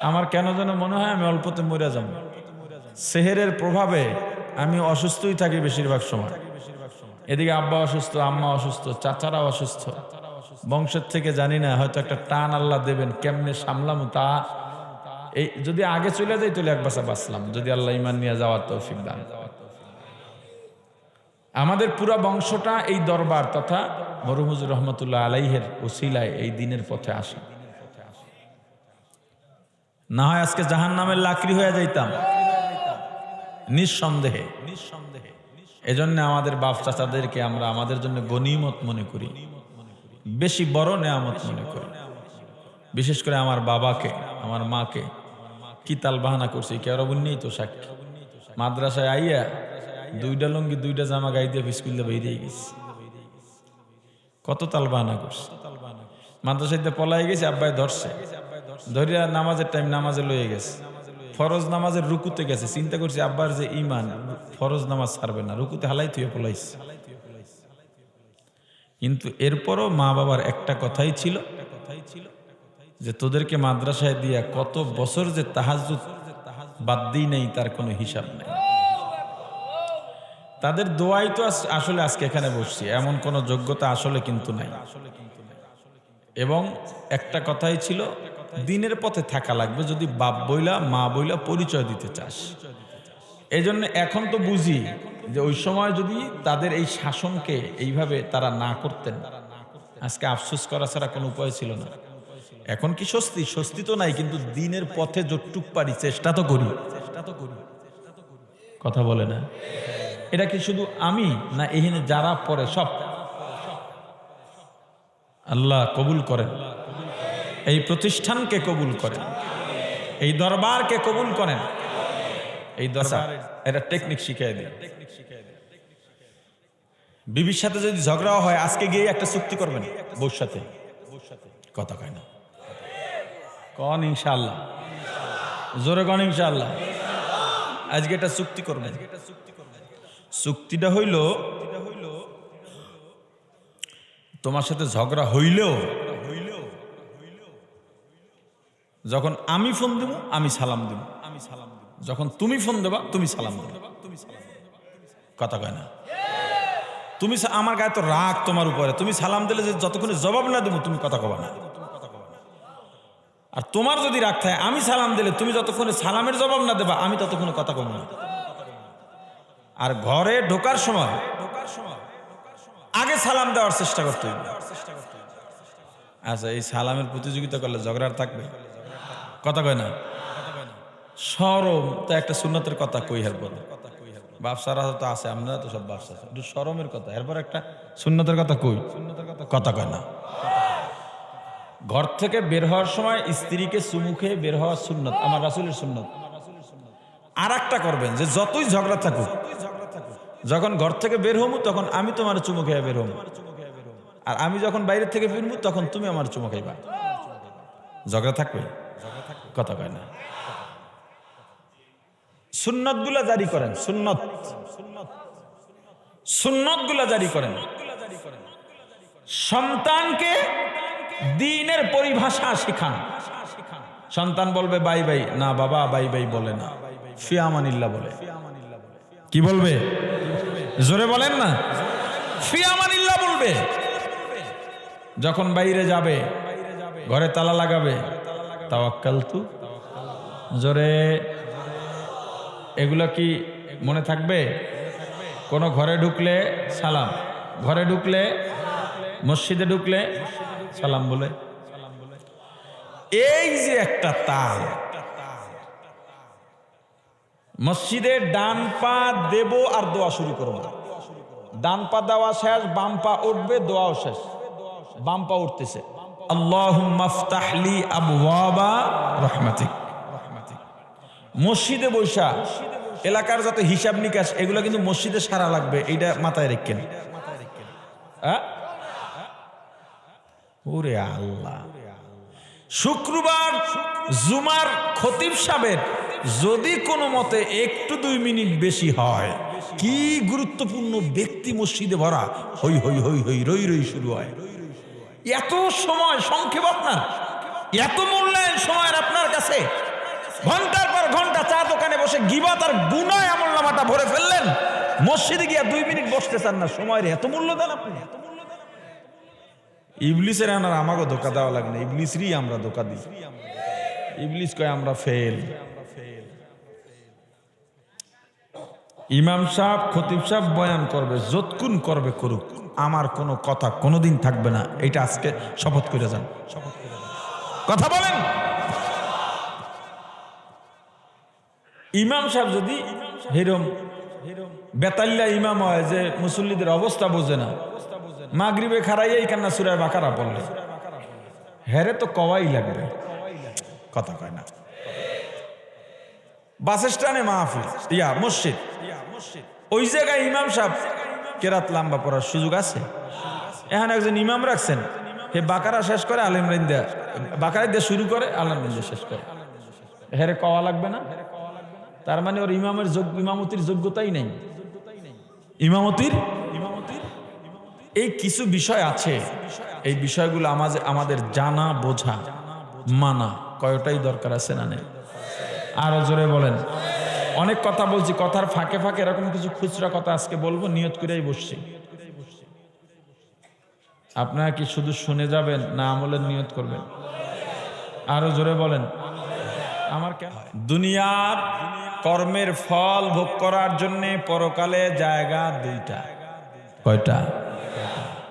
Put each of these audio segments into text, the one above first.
আমার কেন যেন মনে হয় আমি অল্পতে মরে যাব। সেহেরের প্রভাবে আমি অসুস্থই থাকি বেশিরভাগ সময়। এদিকে আব্বা অসুস্থ, আম্মা অসুস্থ চাচারা অসুস্থ। বংশের থেকে জানি না, হয়তো একটা টান আল্লাহ দেবেন, কেমনে সামলাম তা। এই যদি আগে চলে যাই তাহলে এক বাসা বাঁচলাম, যদি আল্লাহ ইমান নিয়ে যাওয়ার তৌফিক দান। আমাদের পুরা বংশটা এই দরবার তথা মরুমুজুর রহমতুল্লাহ আলাইহের ওসিলায় এই দিনের পথে আসা। না হয় আজকে জাহান নামের লাকড়ি হয়ে যাইতাম। নিঃসন্দেহে। নিঃসন্দেহে এজন্য আমাদের বাপ চাচাদেরকে আমরা আমাদের জন্য গনিমত মনে করি। বেশি বড় নেয়ামত মনে করি। বিশেষ করে আমার বাবাকে, আমার মাকে। কি তাল বাহানা করছি কেউ নেই তো সাক্ষী মাদ্রাসায় আইয়া দুইটা লঙ্গি, দুইটা জামা গাই দিয়ে স্কুল দিয়ে বেরিয়ে গেছি। কত তাল বাহানা করছে। মাদ্রাসায় পলাই গেছে, আব্বাই ধরছে। ধরিয়া নামাজের টাইম নামাজে লয়ে গেছে। ফরজ নামাজের রুকুতে গেছে। চিন্তা করছে, আব্বার যে ইমান ফরজ নামাজ ছাড়বে না। রুকুতে হালাই তুই পলাইছে। কিন্তু এরপরও মা বাবার একটা কথাই ছিল, যে তোদেরকে মাদ্রাসায় দিয়া কত বছর যে তাহাজুদ বাদ দিই নেই, তার কোনো হিসাব নেই। তাদের দোয়াই তো আস- আসলে আজকে এখানে বসছি। এমন কোনো যোগ্যতা আসলে কিন্তু নাই। এবং একটা কথাই ছিল দিনের পথে থাকা লাগবে যদি বাপ বইলা, মা বইলা পরিচয় দিতে চাস। এই এখন তো বুঝি যে ওই সময় যদি তাদের এই শাসনকে এইভাবে তারা না করতেন, আজকে আফসোস করা ছাড়া কোনো উপায় ছিল না। এখন কি স্বস্তি? স্বস্তি তো নাই, কিন্তু দিনের পথে যতটুক পারি চেষ্টা তো করি চেষ্টা তো করি। কথা বলে না। এটা কি শুধু আমি না এখানে যারা পড়ে সব? আল্লাহ কবুল করেন। এই প্রতিষ্ঠানকে কবুল করেন। এই দরবারকে কবুল করেন। এই দরবার এটা টেকনিক শিখিয়ে দিন বিবির সাথে যদি ঝগড়া হয়, আজকে গিয়ে একটা চুক্তি করবেন বউর সাথে কথা কয় না। কন ইনশাল্লাহ জোরে কন ইনশাল্লাহ আজকে একটা চুক্তি করবেন। চুক্তিটা হইল, তোমার সাথে ঝগড়া হইলেও যখন আমি ফোন দেব, আমি সালাম দেব। আমি সালাম দেব যখন তুমি ফোন দেবা, তুমি সালাম দেবা। তুমি সালাম কথা কয় না। তুমি আমার গায়ে তো রাগ তোমার উপরে। তুমি সালাম দিলে যে যতক্ষণে জবাব না দেবো, তুমি কথা কবা না। আর তোমার যদি রাগ থাকে, আমি সালাম দিলে তুমি যতক্ষণে সালামের জবাব না দেবা, আমি ততক্ষণে কথা কব না। আর ঘরে ঢোকার সময় আগে সালাম দেওয়ার চেষ্টা করতে হবে। আচ্ছা এই সালামের প্রতিযোগিতা করলে ঝগড়ার থাকবে? কথা কয় না? সরম তো একটা সুন্নতের কথা কই হের পরে ব্যবসারা তো আছে, আমরা তো সব ব্যবসা। একটু সরমের কথা, এরপর একটা সুন্নতের কথা কই? কথা কয় না। ঘর থেকে বের হওয়ার সময় স্ত্রীকে চুমুখে বের হওয়া সুন্নত, আমার রাসুলের সুন্নত। আর একটা করবেন, যে যতই ঝগড়া থাকুক, যখন ঘর থেকে বের হমু, তখন আমি তোমার চুমু খেয়ে বের হমু। আর আমি যখন বাইরে থেকে ফিরবো তখন তুমি আমার চুমু খাইবা। ঝগড়া থাকবে? কথা কয় না। সুন্নতগুলা জারি করেন, সুন্নত। সুন্নতগুলা জারি করেন। সন্তানকে দিনের পরিভাষা শিখান। সন্তান বলবে, বাই বাই। না, বাবা, বাই বাই বলে না। ফিয়ামানিল্লা বলে। কি বলবে? জোরে বলেন না। ফিয়ামানিল্লা বলবে। যখন বাইরে যাবে, ঘরে তালা লাগাবে তাওয়াক্কাল তু। জোরে। এগুলো কি মনে থাকবে? কোনো ঘরে ঢুকলে সালাম। ঘরে ঢুকলে মসজিদে ঢুকলে সালাম বলে। এই যে একটা তাল। মসজিদে ডান পা দেব আর দোয়া শুরু করব ডান পা দেওয়া শেষ, বাম পা উঠবে, দোয়াও শেষ। বাম পা উঠতেছে। মসজিদে বৈশা এলাকার যত হিসাব নিকাশ, এগুলো কিন্তু মসজিদে সারা লাগবে, এইটা মাথায় রেখেন। আল্লাহ। শুক্রবার জুমার খতিব সাহেবের যদি কোনো মতে একটু দুই মিনিট বেশি হয়, কি গুরুত্বপূর্ণ ব্যক্তি মসজিদে ভরা? হই হই হই হই রই রই শুরু হয়। এত সময় সংক্ষেপ আপনার, এত মূল্যায়ন সময়ের আপনার কাছে। ঘণ্টার পর ঘণ্টা চা দোকানে বসে গিবা তার গুনায় আমল নামাটা ভরে ফেললেন। মসজিদে গিয়া দুই মিনিট বসতে চান না, সময়ের এত মূল্য দেন আপনি। ইবলিসের আনার আমাকে ধোকা দেওয়া লাগে না, ইবলিসরই আমরা ধোকা দিই। ইবলিস কয়, আমরা ফেল। ইমাম সাহেব, খতিব সাহেব বয়ান করবে, যতক্ষণ করবে করুক। আমার কোনো কথা কোনোদিন থাকবে না। এটা আজকে শপথ করে যান। শপথ করে কথা বলেন। ইমাম সাহেব যদি হিরম বেতাল্লা ইমাম হয় যে মুসল্লিদের অবস্থা বোঝে না, মাগরিবে খারাইয়াই কান্না সুরায় বাকারা পড়লে। হেরে তো কওয়াই লাগবে। কথা কয় না। বাস স্ট্যান্ডে মাহফিল, ইয়া মসজিদ। ওই জায়গায় ইমাম সাহেব কেরাত লাম্বা পড়ার সুযোগ আছে? এখানে একজন ইমাম রাখছেন, হে বাকারা শেষ করে, আলেম রেন্দা, বাকারা দিয়ে শুরু করে, আলেম রেন্দা শেষ করে। হেরে কওয়া লাগবে না? তার মানে ওর ইমামের ইমামতির যোগ্যতাই নেই। ইমামতির? এই কিছু বিষয় আছে। এই বিষয়গুলো আমাদের আমাদের জানা, বোঝা, মানা, কয়টাই দরকার আছে না নেই? আরও জোরে বলেন। অনেক কথা বলছি কথার ফাঁকে ফাঁকে এরকম কিছু খুচরা কথা আজকে বলব নিয়ত করেই বসছি। আপনারা কি শুধু শুনে যাবেন না আমলের নিয়ত করবেন? আরও জোরে বলেন। আমার কেন? দুনিয়ার কর্মের ফল ভোগ করার জন্য পরকালে জায়গা দুইটা। কয়টা?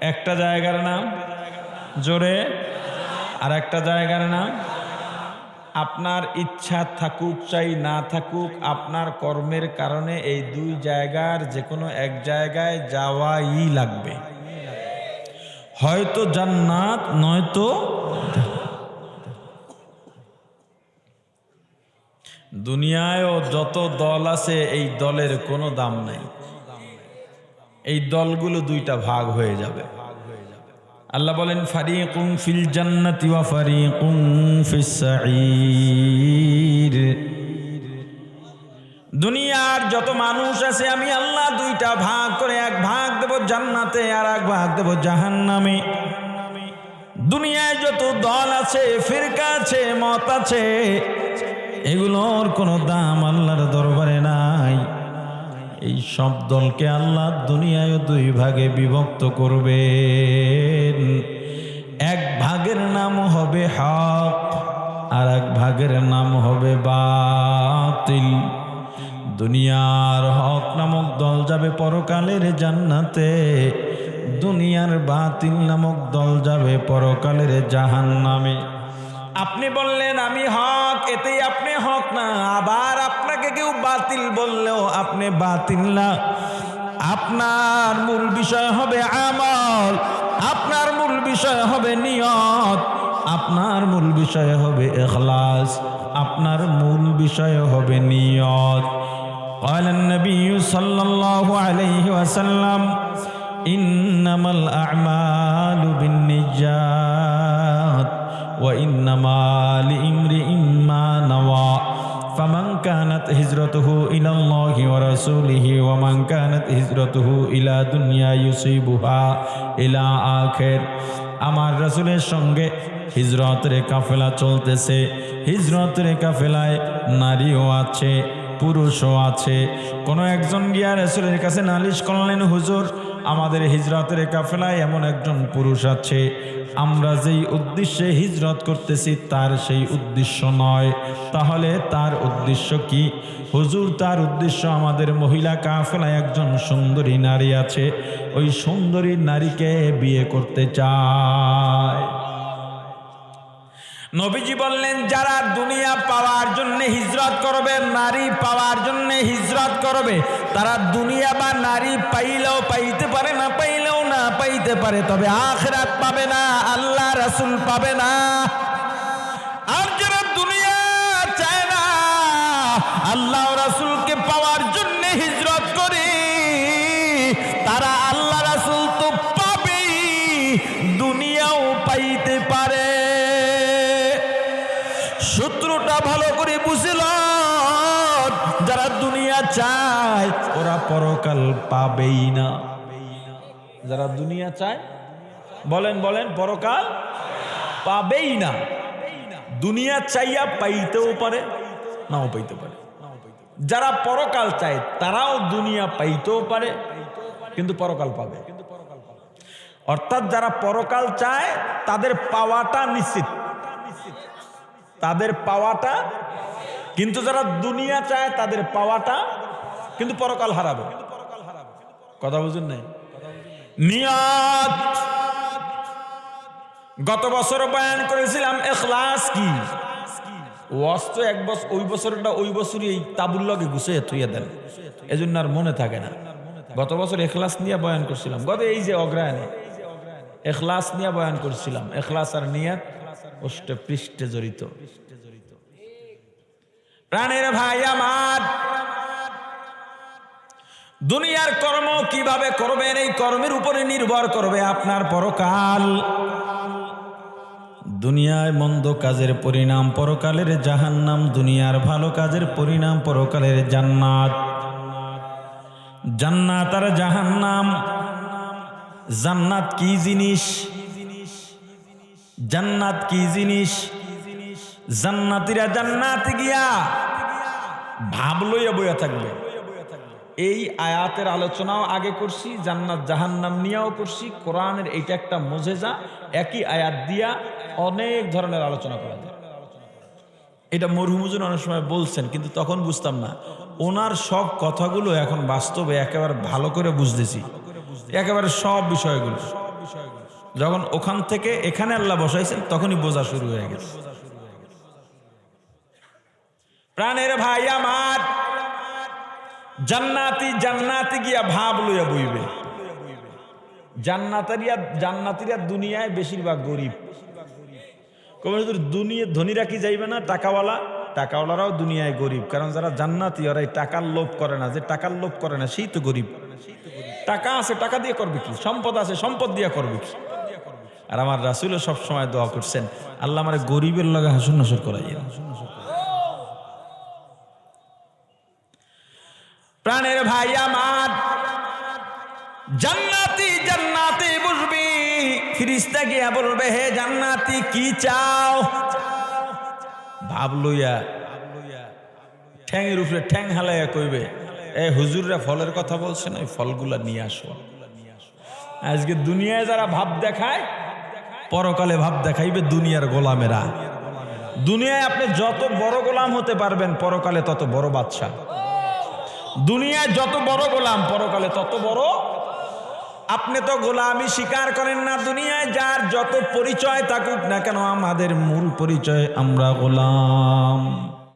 একটা জায়গার নাম জোরে আর একটা জায়গার নাম আপনার ইচ্ছা থাকুক চাই না থাকুক, আপনার কর্মের কারণে এই দুই জায়গার যে কোনো এক জায়গায় যাওয়াই লাগবে। হয়তো জান্নাত, নয়তো দুনিয়ায়ও যত দল আছে, এই দলের কোনো দাম নাই। এই দলগুলো দুইটা ভাগ হয়ে যাবে। আল্লাহ বলেন ফারিকুম ফিল জান্নাতি ওয়া ফারিকুম ফিস সাঈর। দুনিয়ার যত মানুষ আছে, আমি আল্লাহ দুইটা ভাগ করে, এক ভাগ দেব জান্নাতে আর এক ভাগ দেব জাহান্নামে। দুনিয়ায় যত দল আছে, ফিরকা আছে, মত আছে, এগুলোর কোনো দাম আল্লাহর দরবারে নাই এই সব দলকে আল্লাহ দুনিয়ায় দুই ভাগে বিভক্ত করবেন। এক ভাগের নাম হবে হক, আর এক ভাগের নাম হবে বাতিল। দুনিয়ার হক নামক দল যাবে পরকালের জান্নাতে, দুনিয়ার বাতিল নামক দল যাবে পরকালের জাহান নামে আপনি বললেন আমি হক এতেই আপনি হক না আবার আপনাকে কেউ বাতিল বললেও আপনি বাতিল না আপনার মূল বিষয় হবে আমল আপনার মূল বিষয় হবে নিয়ত আপনার মূল বিষয় হবে এখলাস আপনার মূল বিষয় হবে নিয়ত قال النبي صلى الله عليه وسلم إنما الأعمال بالنجات وإنما لامرئ ما نوى فمن كانت هجرته إلى الله ورسوله ومن كانت هجرته إلى دنيا يصيبها إلى آخر আমার রসুলের সঙ্গে হিজরতের কাফেলা চলতেছে হিজরতের কাফেলায় নারীও আছে পুরুষও আছে কোনো একজন গিয়া রসুলের কাছে নালিশ করলেন হুজুর আমাদের হিজরতের কাফেলায় এমন একজন পুরুষ আছে। আমরা যেই উদ্দেশ্যে হিজরত করতেছি, তার সেই উদ্দেশ্য নয়। তাহলে তার উদ্দেশ্য কি? হুজুর, তার উদ্দেশ্য আমাদের মহিলা কাফেলায় একজন সুন্দরী নারী আছে। ওই সুন্দরী নারীকে বিয়ে করতে চায়। নবীজি বললেন, যারা দুনিয়া পাওয়ার জন্য হিজরত করবে, নারী পাওয়ার জন্য হিজরত করবে, তারা দুনিয়া বা নারী পাইলেও পাইতে পারে, না পাইলেও না পাইতে পারে, তবে আখরাত পাবে না, আল্লাহ রাসুল পাবে না। আর যারা দুনিয়া চায় না, আল্লাহ রাসুলকে চায়, ওরা পরকাল পাবেই না। যারা দুনিয়া চায়, বলেন বলেন, পরকাল পাবেই না। দুনিয়া চাইয়া পাইতেও পারে, নাও পাইতে পারে। যারা পরকাল চায়, তারাও দুনিয়া পাইতেও পারে, কিন্তু পরকাল পাবে। অর্থাৎ যারা পরকাল চায়, তাদের পাওয়াটা নিশ্চিত। তাদের পাওয়াটা, কিন্তু যারা দুনিয়া চায়, তাদের পাওয়াটা কিন্তু পরকাল হারাবে। কথা বুঝুন নাই? নিয়ত। গত বছর বয়ান করেছিলাম, এখলাস কি? এক বছর ওই বছরটা ওই বছরই এই থুইয়া দেন। আর মনে থাকে না। গত বছর এখলাস নিয়ে বয়ান করছিলাম। গত এই যে অগ্রায়ণে, এখলাস নিয়ে বয়ান করছিলাম। এখলাস আর নিয়াত পৃষ্ঠে জড়িত। প্রাণের ভাই আমার দুনিয়ার কর্ম কীভাবে করবেন, এই কর্মের উপরে নির্ভর করবে আপনার পরকাল। দুনিয়ায় মন্দ কাজের পরিণাম পরকালের জাহান্নাম, দুনিয়ার ভালো কাজের পরিণাম পরকালের জান্নাত। জান্নাত আর জাহান্নাম, জান্নাত কি জিনিস? জান্নাত কি জিনিস? জান্নাতিরা জান্নাত গিয়া ভাব লইয়া বইয়া থাকবে। এই আয়াতের আলোচনাও আগে করছি, জান্নাত জাহান্নাম নিয়েও করছি, কোরআনের এইটা একটা মোজেজা, একই আয়াত দিয়া অনেক ধরনের আলোচনা করা যায়। এটা মরহুমুজন অনেক সময় বলছেন, কিন্তু তখন বুঝতাম না। ওনার সব কথাগুলো এখন বাস্তবে একেবারে ভালো করে বুঝতেছি। একেবারে সব বিষয়গুলো। যখন ওখান থেকে এখানে আল্লাহ বসাইছেন, তখনই বোঝা শুরু হয়ে গেছে। প্রাণের ভাই আমার জান্নাতি জান্নাতি গিয়া ভাব লইয়া বইবে। জান্নাতারিয়া জান্নাতিরা দুনিয়ায় বেশিরভাগ গরিব। দুনিয়া, ধনীরা কি যাইবে না? টাকাওয়ালা। টাকাওয়ালারাও দুনিয়ায় গরিব। কারণ যারা জান্নাতি, ওরা টাকার লোভ করে না। যে টাকার লোভ করে না, সেই তো গরিব। টাকা আছে, টাকা দিয়ে করবে কি? সম্পদ আছে, সম্পদ দিয়ে করবে কি? আর আমার রাসুলও সবসময় দোয়া করছেন, আল্লাহ আমার গরিবের লগে হাসুন নসর করাই প্রাণের ভাই আমার। জান্নাতি জান্নাতি বুঝবি। ফিরিস্তা গিয়া বলবে, হে জান্নাতি, কি চাও? ভাব লইয়া ঠ্যাংয়ের উপরে ঠ্যাং হালাইয়া কইবে, এ হুজুররা ফলের কথা বলছেন ওই ফলগুলা নিয়ে আসো। আজকে দুনিয়ায় যারা ভাব দেখায়, পরকালে ভাব দেখাইবে দুনিয়ার গোলামেরা। দুনিয়ায় আপনি যত বড় গোলাম হতে পারবেন, পরকালে তত বড় বাদশা দুনিয়ায় যত বড় গোলাম, পরকালে তত বড়। আপনি তো গোলামি স্বীকার করেন না দুনিয়ায়, যার যত পরিচয় থাকুক না কেন, আমাদের মূল পরিচয় আমরা গোলাম।